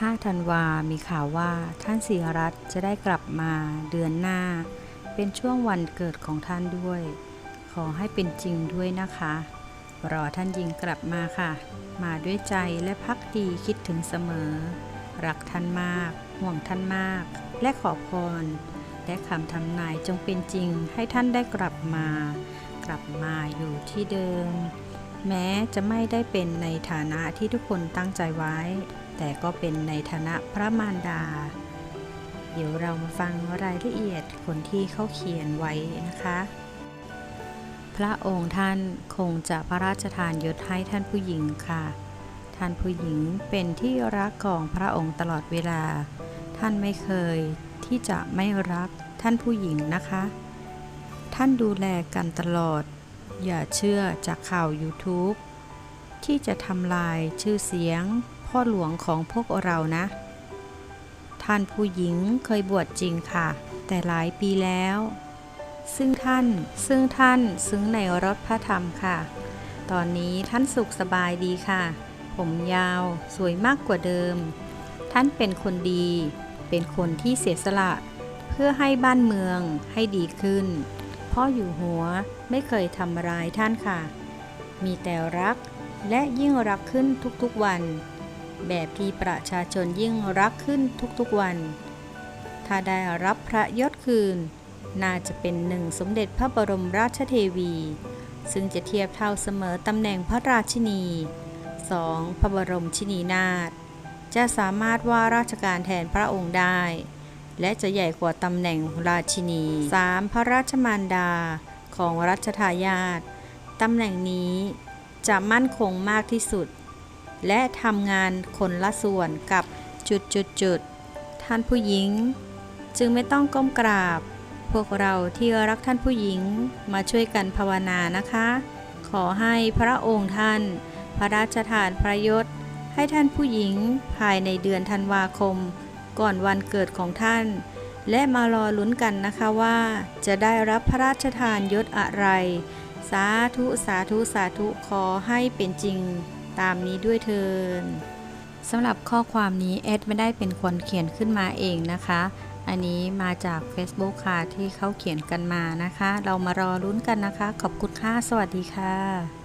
5 ธันวา มีข่าวว่าท่านศิรัตจะได้กลับมาเดือนหน้า เป็นช่วงวันเกิดของท่านด้วย ขอให้เป็นจริงด้วยนะคะ รอท่านยิงกลับมาค่ะ มาด้วยใจและพักดีคิดถึงเสมอ รักท่านมาก ห่วงท่านมาก และขอพร และคำทำนายจงเป็นจริงให้ท่านได้กลับมา กลับมาอยู่ที่เดิม แม้จะไม่ได้เป็นในฐานะที่ทุกคนตั้งใจไว้ แต่ก็เป็นในฐานะพระมารดา เดี๋ยวเรามาฟังรายละเอียดคนที่เขาเขียนไว้นะคะ พระองค์ท่านคงจะพระราชทานยศให้ท่านผู้หญิงค่ะ ท่านผู้หญิงเป็นที่รักของพระองค์ตลอดเวลา ท่านไม่เคยที่จะไม่รักท่านผู้หญิงนะคะ ท่านดูแลกันตลอด อย่าเชื่อจากข่าว YouTube ที่จะทำลายชื่อเสียง พ่อหลวงของพวกเรานะ ท่านผู้หญิงเคยบวชจริงค่ะ แต่หลายปีแล้ว ซึ่งท่านซึ่งท่านซึ้งในรถพระธรรมค่ะ ตอนนี้ท่านสุขสบายดีค่ะ ผมยาวสวยมากกว่าเดิม ท่านเป็นคนดี เป็นคนที่เสียสละ เพื่อให้บ้านเมืองให้ดีขึ้น พ่ออยู่หัวไม่เคยทำร้ายท่านค่ะ มีแต่รักและยิ่งรักขึ้นทุกๆวัน แบบที่ประชาชนยิ่งรักขึ้นทุกๆวัน ถ้าได้รับพระยศคืน น่าจะเป็นหนึ่งสมเด็จพระบรมราชเทวี ซึ่งจะเทียบเท่าเสมอตำแหน่งพระราชินี 2. พระบรมชินีนาถจะสามารถว่าราชการแทนพระองค์ได้ และจะใหญ่กว่าตำแหน่งราชินี 3. พระราชมารดาของรัชทายาทตำแหน่งนี้จะมั่นคงมากที่สุด และทำงานคนละส่วนกับจุดจุดจุดๆท่านผู้หญิง จึงไม่ต้องก้มกราบ พวกเราที่รักท่านผู้หญิงมาช่วยกันภาวนานะคะ ขอให้พระองค์ท่าน พระราชทานพระยศให้ท่านผู้หญิงภายในเดือนธันวาคม ก่อนวันเกิดของท่าน และมารอลุ้นกันนะคะว่า จะได้รับพระราชทานยศอะไร สาธุสาธุสาธุขอให้เป็นจริง ตามนี้ด้วยเทินสำหรับข้อความนี้เอดไม่ได้เป็นคนเขียนขึ้นมาเองนะคะ อันนี้มาจาก Facebook ค่ะที่เขาเขียนกันมานะคะ เรามารอลุ้นกันนะคะ ขอบคุณค่ะ สวัสดีค่ะ